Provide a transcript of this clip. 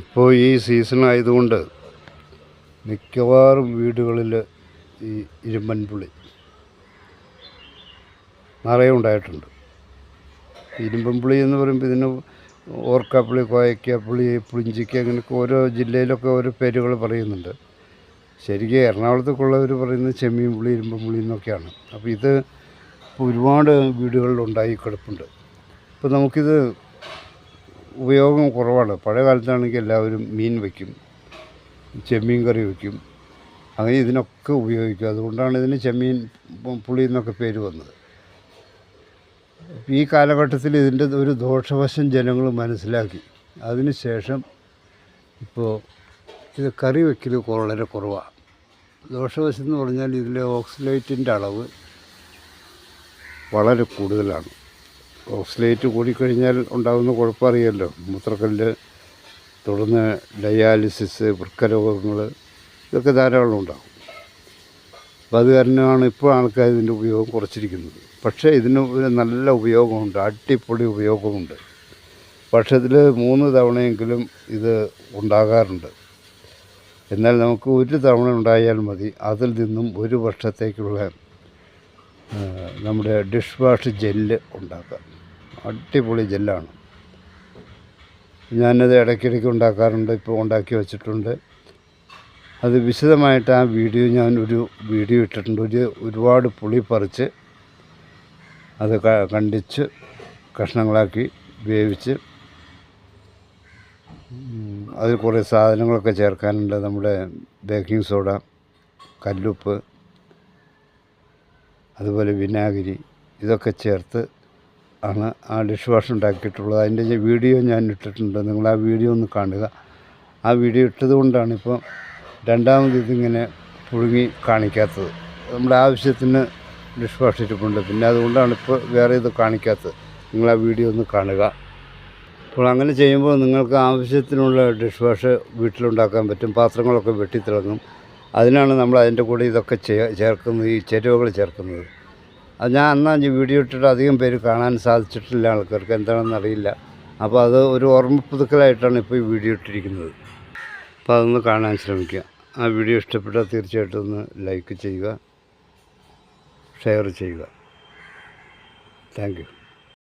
ഇപ്പോൾ ഈ സീസൺ ആയതുകൊണ്ട് മിക്കവാറും വീടുകളിൽ ഈ ഇരുമ്പൻ പുളി നിറയെ ഉണ്ടായിട്ടുണ്ട്. ഇരുമ്പൻ പുളി എന്ന് പറയുമ്പോൾ ഇതിന് ഓർക്കാപ്പുളി കോയക്കാപ്പുളി പുളിഞ്ചിക്ക അങ്ങനെയൊക്കെ ഓരോ ജില്ലയിലൊക്കെ ഓരോ പേരുകൾ പറയുന്നുണ്ട്. ശരിക്കും എറണാകുളത്തേക്കുള്ളവർ പറയുന്നത് ചെമ്മീൻ പുളി ഇരുമ്പൻ പുളി എന്നൊക്കെയാണ്. അപ്പോൾ ഇത് ഒരുപാട് വീടുകളിലുണ്ടായി കിടപ്പുണ്ട്. ഇപ്പോൾ നമുക്കിത് ഉപയോഗം കുറവാണ്. പഴയ കാലത്താണെങ്കിൽ എല്ലാവരും മീൻ വയ്ക്കും ചെമ്മീൻ കറി വയ്ക്കും അങ്ങനെ ഇതിനൊക്കെ ഉപയോഗിക്കും. അതുകൊണ്ടാണ് ഇതിന് ചെമ്മീൻ പുളി എന്നൊക്കെ പേര് വന്നത്. ഈ കാലഘട്ടത്തിൽ ഇതിന്റെ ഒരു ദോഷവശം ജനങ്ങൾ മനസ്സിലാക്കി. അതിനുശേഷം ഇപ്പോൾ ഇത് കറി വയ്ക്കൽ വളരെ കുറവാണ് ദോഷവശം എന്ന് പറഞ്ഞാൽ ഇതിലെ ഓക്സിലേറ്റിന്റെ അളവ് വളരെ കൂടുതലാണ്. ഓക്സിലേറ്റ് കൂടിക്കഴിഞ്ഞാൽ ഉണ്ടാകുന്ന കുഴപ്പമറിയല്ലോ. മൂത്രക്കല്ല് തുടർന്ന് ഡയാലിസിസ് വൃക്കരോഗങ്ങൾ ഇതൊക്കെ ധാരാളം ഉണ്ടാകും. അപ്പം അത് കാരണമാണ് ഇപ്പോൾ ആൾക്കാർ ഇതിന്റെ ഉപയോഗം കുറച്ചിരിക്കുന്നത്. പക്ഷേ ഇതിന് ഒരു നല്ല ഉപയോഗമുണ്ട് അടിപൊളി ഉപയോഗമുണ്ട്. വർഷത്തിൽ മൂന്ന് തവണയെങ്കിലും ഇത് ഉണ്ടാകാറുണ്ട്. എന്നാൽ നമുക്ക് ഒരു തവണ ഉണ്ടായാൽ മതി അതിൽ നിന്നും ഒരു വർഷത്തേക്കുള്ള നമ്മുടെ ഡിഷ് വാഷ് ജെല്ല് ഉണ്ടാക്കാം. അടിപൊളി ജെല്ലാണ്. ഞാനത് ഇടയ്ക്കിടയ്ക്ക് ഉണ്ടാക്കാറുണ്ട് ഇപ്പോൾ ഉണ്ടാക്കി വച്ചിട്ടുണ്ട്. അത് വിശദമായിട്ട് ആ വീഡിയോ ഞാൻ ഒരു വീഡിയോ ഇട്ടിട്ടുണ്ട്. ഒരു ഒരുപാട് പുളി പറിച്ച് അത് കണ്ടിച്ച് കഷ്ണങ്ങളാക്കി വേവിച്ച് അതിൽ കുറേ സാധനങ്ങളൊക്കെ ചേർക്കാനുണ്ട്. നമ്മുടെ ബേക്കിംഗ് സോഡ കല്ലുപ്പ് അതുപോലെ വിനാഗിരി ഇതൊക്കെ ചേർത്ത് ആണ് ആ ഡിഷ് വാഷ് ഉണ്ടാക്കിയിട്ടുള്ളത് അതിന്റെ വീഡിയോ ഞാൻ ഇട്ടിട്ടുണ്ട്. നിങ്ങൾ ആ വീഡിയോ ഒന്ന് കാണുക. ആ വീഡിയോ ഇട്ടത് കൊണ്ടാണ് ഇപ്പോൾ രണ്ടാമത് ഇതിങ്ങനെ പുഴുങ്ങി കാണിക്കാത്തത്. നമ്മുടെ ആവശ്യത്തിന് ഡിഷ് വാഷ് ഇരിപ്പുണ്ട് പിന്നെ അതുകൊണ്ടാണ് ഇപ്പോൾ വേറെ ഇത് കാണിക്കാത്തത്. നിങ്ങൾ ആ വീഡിയോ ഒന്ന് കാണുക. അപ്പോൾ അങ്ങനെ ചെയ്യുമ്പോൾ നിങ്ങൾക്ക് ആവശ്യത്തിനുള്ള ഡിഷ് വാഷ് വീട്ടിലുണ്ടാക്കാൻ പറ്റും. പാത്രങ്ങളൊക്കെ വെട്ടിത്തിളങ്ങും. അതിനാണ് നമ്മൾ അതിന്റെ കൂടെ ഇതൊക്കെ ചേർക്കുന്നത് ഈ ചേരുവകൾ ചേർക്കുന്നത്. അത് ഞാൻ അന്നാ വീഡിയോ ഇട്ടിട്ട് അധികം പേര് കാണാൻ സാധിച്ചിട്ടില്ല ആൾക്കാർക്ക്. എന്താണെന്ന് അറിയില്ല. അപ്പോൾ അത് ഒരു ഓർമ്മ പുതുക്കലായിട്ടാണ് ഇപ്പോൾ ഈ വീഡിയോ ഇട്ടിരിക്കുന്നത്. അപ്പോൾ അതൊന്ന് കാണാൻ ശ്രമിക്കുക ആ വീഡിയോ ഇഷ്ടപ്പെട്ടാൽ തീർച്ചയായിട്ടും ഒന്ന് ലൈക്ക് ചെയ്യുക ഷെയർ ചെയ്യുക. താങ്ക്